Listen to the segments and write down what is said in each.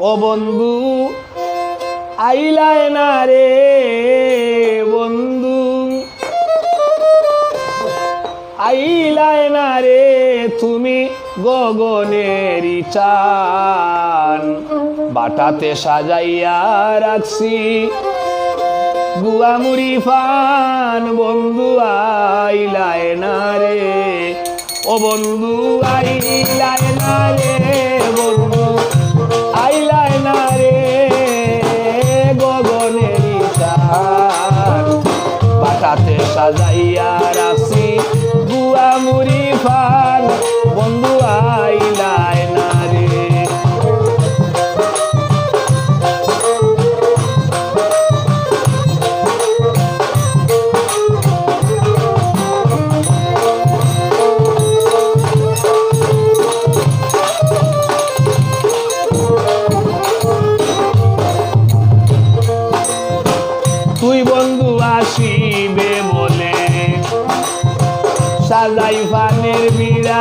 ও বন্ধু, আইলায় না রে বন্ধু। আইলায় না রে তুমি গগনের চান। বাটাতে সাজাইয়া রাখছি। গুয়ামুড়ি ফান, বন্ধু, আইলায় না রে। ও বন্ধু, আইলায় না রে বন্ধু। বাটাতে সাজাইয়া রাখছি। গুয়ামুড়ি ফান বন্ধু আইলায় সাজাই ফানের বিড়া।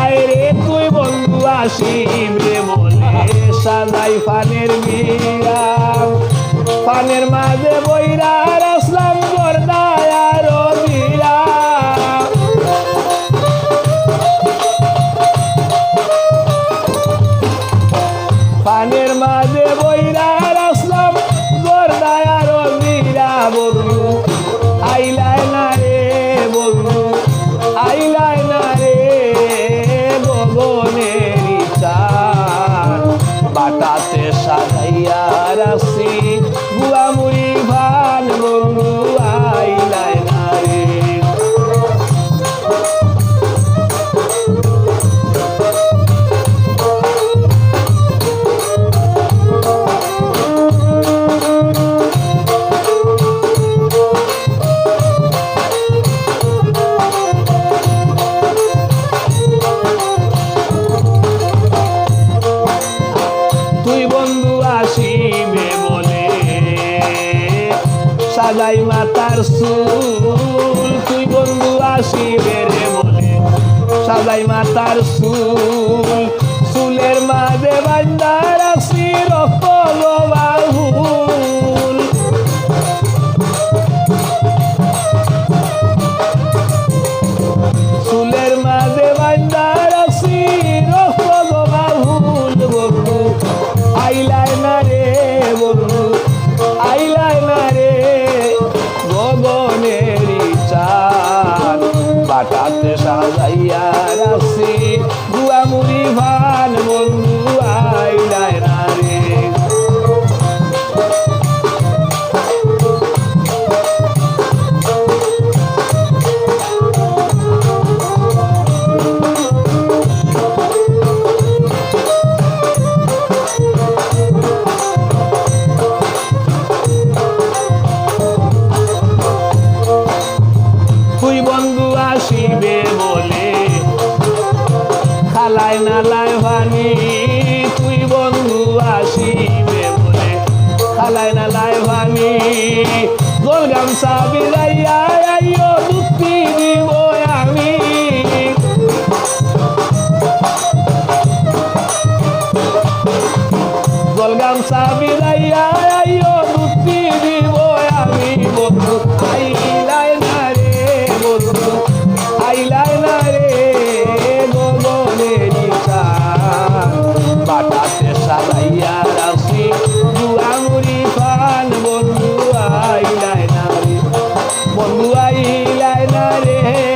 আয় রে তুই বন্ধু আসিবে বলে সাজাই ফানের বিড়া। ফানের মাঝে বইরা আসিবে বলে। সাজাই মাতার সুল তুই বন্ধু আসিবে রে বলে। সাজাই মাতার সুল সুলের মাঝে বান্দার বলে খালায় নালায় ভানি তুই বন্ধু আসিবে বলে খালায় নালায় ভানি গোল গামছা বিলাইয়া আইও দুঃখি দিব আমি বন্ধু